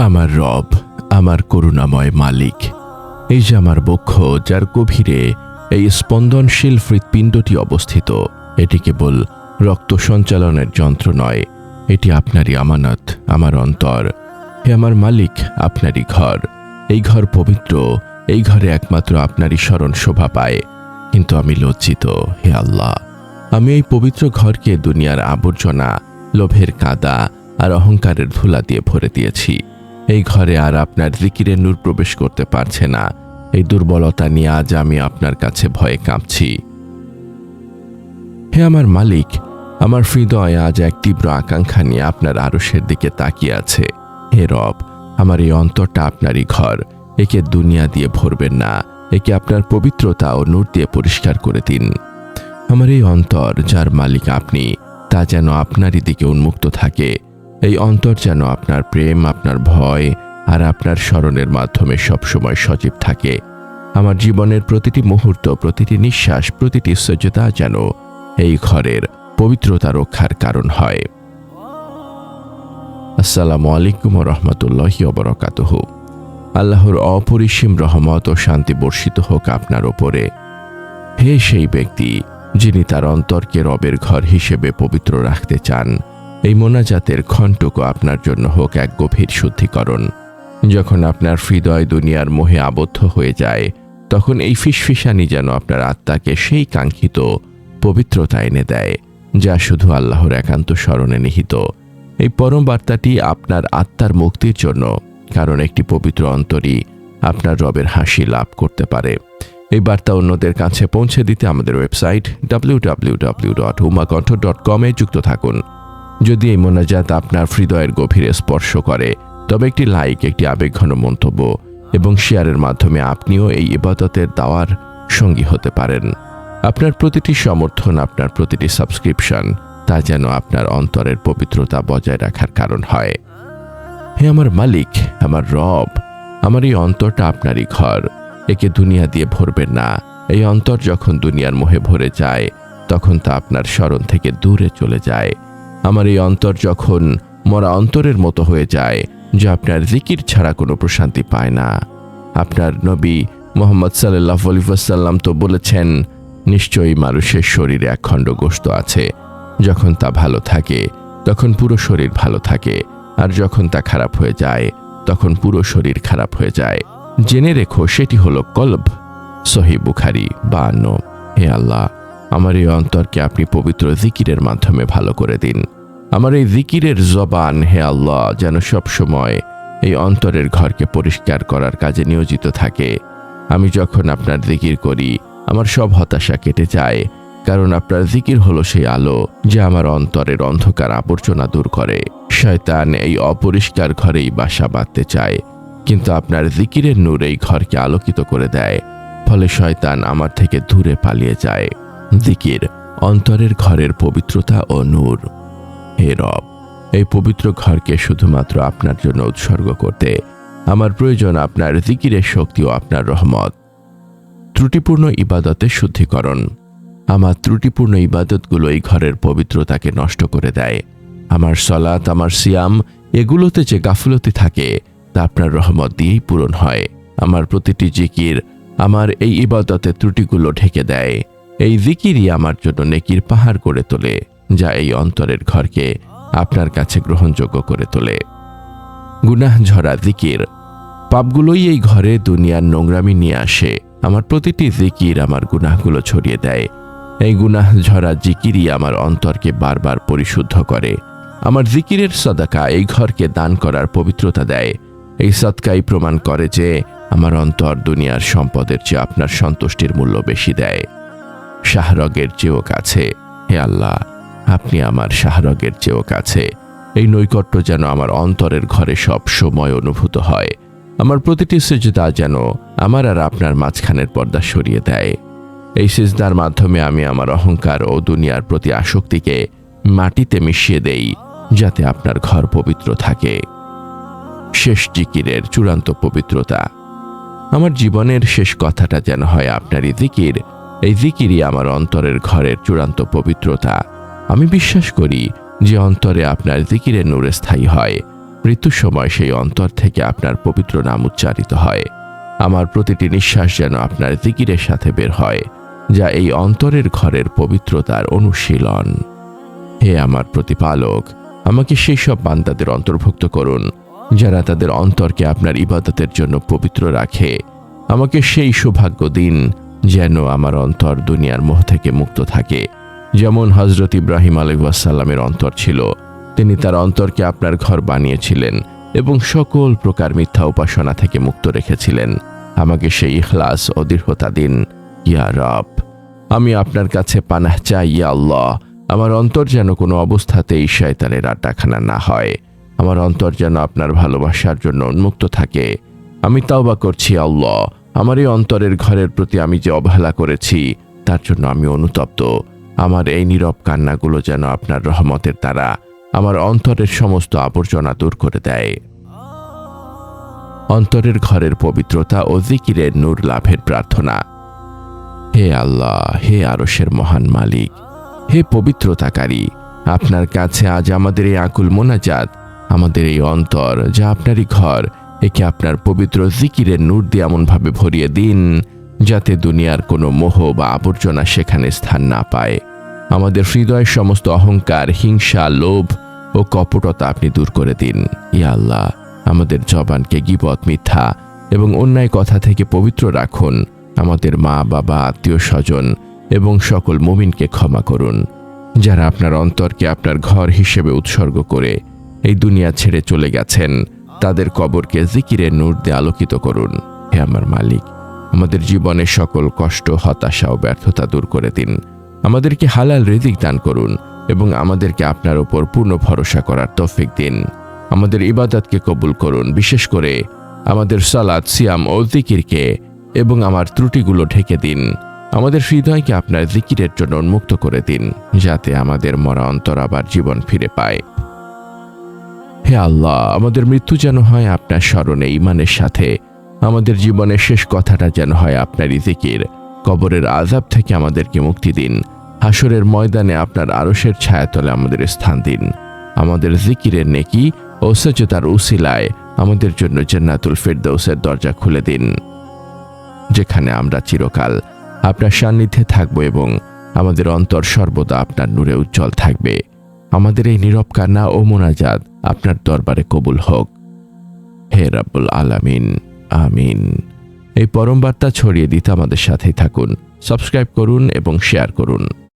আমার রব, আমার করুণাময় মালিক। এই যে আমার বক্ষ, যার গভীরে এই স্পন্দনশীল হৃৎপিণ্ডটি অবস্থিত, এটি কেবল রক্ত সঞ্চালনের যন্ত্র নয়, এটি আপনারই আমানত, আমার অন্তর। হে আমার মালিক, আপনারই ঘর। এই ঘর পবিত্র, এই ঘরে একমাত্র আপনারই স্মরণ শোভা পায়। কিন্তু আমি লজ্জিত, হে আল্লাহ। আমি এই পবিত্র ঘরকে দুনিয়ার আবর্জনা, লোভের কাদা আর অহংকারের ধুলা দিয়ে ভরে দিয়েছি। এই ঘরে আর আপনার জিকিরের নূর প্রবেশ করতে পারছে না। এই দুর্বলতা নিয়ে আজ আমি আপনার কাছে ভয়ে কাঁপছি। হে আমার মালিক, আমার হৃদয় আজ এক তীব্র আকাঙ্ক্ষা নিয়ে আপনার আরসের দিকে তাকিয়ে আছে। হে রব, আমার এই অন্তরটা আপনারই ঘর। একে দুনিয়া দিয়ে ভরবেন না, একে আপনার পবিত্রতা ও নূর দিয়ে পরিষ্কার করে দিন। আমার এই অন্তর, যার মালিক আপনি, তা যেন আপনারই দিকে উন্মুক্ত থাকে। এই অন্তর যেন আপনার প্রেম, আপনার ভয় আর আপনার স্মরণের মাধ্যমে সবসময় সজীব থাকে। আমার জীবনের প্রতিটি মুহূর্ত, প্রতিটি নিঃশ্বাস, প্রতিটি সজ্জতা যেন এই ঘরের পবিত্রতা রক্ষার কারণ হয়। আসসালামু আলাইকুম রহমতুল্লাহ অবরকাতহ আল্লাহর অপরিসীম রহমত ও শান্তি বর্ষিত হোক আপনার ওপরে। হে সেই ব্যক্তি যিনি তার অন্তরকে রবের ঘর হিসেবে পবিত্র রাখতে চান এই মোনাজাতের ক্ষণটুকু আপনার জন্য হোক এক গভীর শুদ্ধিকরণ। যখন আপনার হৃদয় দুনিয়ার মোহে আবদ্ধ হয়ে যায়, তখন এই ফিসফিসানি যেন আপনার আত্মাকে সেই কাঙ্ক্ষিত পবিত্রতা এনে দেয়, যা শুধু আল্লাহর একান্ত স্মরণে নিহিত। এই পরম বার্তাটি আপনার আত্মার মুক্তির জন্য কারণ একটি পবিত্র অন্তরই আপনার রবের হাসি লাভ করতে পারে। এই বার্তা অন্যদের কাছে পৌঁছে দিতে আমাদের website W W W dot Umakantha dot কমে যুক্ত থাকুন। যদি এই মোনাজাত আপনার হৃদয়ের গভীরে স্পর্শ করে, তবে একটি লাইক, একটি আবেগঘন মন্তব্য এবং শেয়ারের মাধ্যমে আপনিও এই ইবাদতের দাওয়ার সঙ্গী হতে পারেন। আপনার প্রতিটি সমর্থন, আপনার প্রতিটি সাবস্ক্রিপশন তা যেন আপনার অন্তরের পবিত্রতা বজায় রাখার কারণ হয়। হে আমার মালিক, আমার রব, আমার এই অন্তরটা আপনারই ঘর। একে দুনিয়া দিয়ে ভরবেন না। এই অন্তর যখন দুনিয়ার মোহে ভরে যায়, তখন তা আপনার স্মরণ থেকে দূরে চলে যায়। আমার এই অন্তর যখন মরা অন্তরের মতো হয়ে যায়, যা আপনার জিকির ছাড়া কোনো প্রশান্তি পায় না। আপনার নবী মোহাম্মদ সাল্লাহ আলিফাসাল্লাম তো বলেছেন, নিশ্চয়ই মানুষের শরীরে এক খণ্ড গোস্ত আছে। যখন তা ভালো থাকে, তখন পুরো শরীর ভালো থাকে। আর যখন তা খারাপ হয়ে যায়, তখন পুরো শরীর খারাপ হয়ে যায়। জেনে রেখো, সেটি হলো কলব। সহি বুখারি হে আল্লাহ আমার এই অন্তরকে আপনি পবিত্র জিকিরের মাধ্যমে ভালো করে দিন। আমার এই জিকিরের জবান, হে আল্লাহ, যেন সব সময় এই অন্তরের ঘরকে পরিষ্কার করার কাজে নিয়োজিত থাকে। আমি যখন আপনার জিকির করি, আমার সব হতাশা কেটে যায়, কারণ আপনার জিকির হলো সেই আলো যা আমার অন্তরের অন্ধকার আবর্জনা দূর করে। শয়তান এই অপরিষ্কার ঘরেই বাসা বাঁধতে চায়, কিন্তু আপনার জিকিরের নূর এই ঘরকে আলোকিত করে দেয়, ফলে শয়তান আমার থেকে দূরে পালিয়ে যায়। জিকির অন্তরের ঘরের পবিত্রতা ও নূর। হে রব, এই পবিত্র ঘরকে শুধুমাত্র আপনার জন্য উৎসর্গ করতে আমার প্রয়োজন আপনার জিকিরের শক্তি ও আপনার রহমত। ত্রুটিপূর্ণ ইবাদতের শুদ্ধিকরণ। আমার ত্রুটিপূর্ণ ইবাদতগুলো এই ঘরের পবিত্রতাকে নষ্ট করে দেয়। আমার সলাত, আমার সিয়াম এগুলোতে যে গাফলতি থাকে, তা আপনার রহমত দিয়েই পূরণ হয়। আমার প্রতিটি জিকির আমার এই ইবাদতের ত্রুটিগুলো ঢেকে দেয়। এই জিকিরই আমার জন্য নেকির পাহাড় করে তোলে, যা এই অন্তরের ঘরকে আপনার কাছে গ্রহণযোগ্য করে তোলে। গুনাহ ঝরা জিকির। পাপগুলোই এই ঘরে দুনিয়ার নোংরামি নিয়ে আসে। আমার প্রতিটি জিকির আমার গুনাহগুলো ছড়িয়ে দেয়। এই গুনাহ ঝরা জিকিরই আমার অন্তরকে বারবার পরিশুদ্ধ করে। আমার জিকিরের সদাকা এই ঘরকে দান করার পবিত্রতা দেয়। এই সৎকাই প্রমাণ করে যে আমার অন্তর দুনিয়ার সম্পদের চেয়ে আপনার সন্তুষ্টির মূল্য বেশি দেয়। শাহরগের চেয়েও কাছে। হে আল্লাহ, আপনি আমার শাহরগের চেয়েও কাছে। এই নৈকট্য যেন আমার অন্তরের ঘরে সব সময় অনুভূত হয়। আমার প্রতিটি সেজদা যেন আমার আর আপনার মাঝখানের পর্দা সরিয়ে দেয়। এই সেজদার মাধ্যমে আমি আমার অহংকার ও দুনিয়ার প্রতি আসক্তিকে মাটিতে মিশিয়ে দেই, যাতে আপনার ঘর পবিত্র থাকে। শেষ জিকিরের চূড়ান্ত পবিত্রতা। আমার জীবনের শেষ কথাটা যেন হয় আপনারই জিকির এই জিকিরই আমার অন্তরের ঘরের চূড়ান্ত পবিত্রতা। আমি বিশ্বাস করি যে অন্তরে আপনার জিকিরের নূরে স্থায়ী হয়। মৃত্যুর সময় সেই অন্তর থেকে আপনার পবিত্র নাম উচ্চারিত হয়। আমার প্রতিটি নিঃশ্বাস যেন আপনার জিকিরের সাথে বের হয়, যা এই অন্তরের ঘরের পবিত্রতার অনুশীলন। হে আমার প্রতিপালক, আমাকে সেই সব বান্দাদের অন্তর্ভুক্ত করুন, যারা তাদের অন্তরকে আপনার ইবাদতের জন্য পবিত্র রাখে। আমাকে সেই সৌভাগ্য দিন যেন আমার অন্তর দুনিয়ার মোহ থেকে মুক্ত থাকে। যেমন হজরত ইব্রাহিম আলহাসাল্লামের অন্তর ছিল, তিনি তার অন্তরকে আপনার ঘর বানিয়েছিলেন এবং সকল প্রকার মিথ্যা উপাসনা থেকে মুক্ত রেখেছিলেন। আমাকে সেই ইখলাস ও দৃঢ়তা দিন, ইয়া রব। আমি আপনার কাছে পানাহ চাই, ইয়া আল্লাহ। আমার অন্তর যেন কোনো অবস্থাতেই শয়তানের আড্ডাখানা না হয়। আমার অন্তর যেন আপনার ভালোবাসার জন্য উন্মুক্ত থাকে। আমি তাওবা করছি আল্লাহ। আমার এই অন্তরের ঘরের প্রতি আমি যে অবহেলা করেছি, তার জন্য আমি অনুতপ্ত। আমার এই নীরব কান্নাগুলো যেন আপনার রহমতের দ্বারা আমার অন্তরের সমস্ত আবর্জনা দূর করে দেয়। অন্তরের ঘরের পবিত্রতা ও জিকিরের নূর লাভের প্রার্থনা। হে আল্লাহ, হে আরসের মহান মালিক, হে পবিত্রতাকারী, আপনার কাছে আজ আমাদের এই আকুল মোনাজাত, আমাদের এই অন্তর, যা আপনারই ঘর একে আপনার পবিত্র জিকিরের নূর দিয়ে এমনভাবে ভরিয়ে দিন, যাতে দুনিয়ার কোনো মোহ বা আবর্জনা সেখানে স্থান না পায়। আমাদের হৃদয়ের সমস্ত অহংকার, হিংসা, লোভ ও কপটতা আপনি দূর করে দিন। ইয়া আল্লাহ, আমাদের জবানকে গিবত, মিথ্যা এবং অন্যায় কথা থেকে পবিত্র রাখুন। আমাদের মা, বাবা, আত্মীয়, স্বজন এবং সকল মুমিনকে ক্ষমা করুন। যারা আপনার অন্তরকে আপনার ঘর হিসেবে উৎসর্গ করে এই দুনিয়া ছেড়ে চলে গেছেন তাদের কবরকে জিকিরের নূর দিয়ে আলোকিত করুন। হে আমার মালিক, আমাদের জীবনের সকল কষ্ট, হতাশা ও ব্যর্থতা দূর করে দিন। আমাদেরকে হালাল রিজিক দান করুন এবং আমাদেরকে আপনার ওপর পূর্ণ ভরসা করার তৌফিক দিন। আমাদের ইবাদতকে কবুল করুন, বিশেষ করে আমাদের সালাদ সিয়াম ও জিকিরকে এবং আমার ত্রুটিগুলো ঢেকে দিন। আমাদের হৃদয়কে আপনার জিকিরের জন্য উন্মুক্ত করে দিন, যাতে আমাদের মরা অন্তর আবার জীবন ফিরে পায়। হে আল্লাহ, আমাদের মৃত্যু যেন হয় আপনার স্মরণে, ইমানের সাথে। আমাদের জীবনের শেষ কথাটা যেন হয় আপনারই জিকির। কবরের আজাব থেকে আমাদেরকে মুক্তি দিন। হাসরের ময়দানে আপনার আরশের ছায়াতলে আমাদের স্থান দিন। আমাদের জিকিরের নেকি ও সচেতার উসিলায় আমাদের জন্য জান্নাতুল ফেরদৌসের দরজা খুলে দিন। যেখানে আমরা চিরকাল আপনার সান্নিধ্যে থাকব এবং আমাদের অন্তর সর্বদা আপনার নূরে উজ্জ্বল থাকবে। আমাদের এই নীরব কান্না ও মোনাজাত আপনার দরবারে কবুল হোক। হে রাব্বুল আলামিন, আমিন। এই পরম বার্তা ছড়িয়ে দিতে আমাদের সাথেই থাকুন। সাবস্ক্রাইব করুন এবং শেয়ার করুন।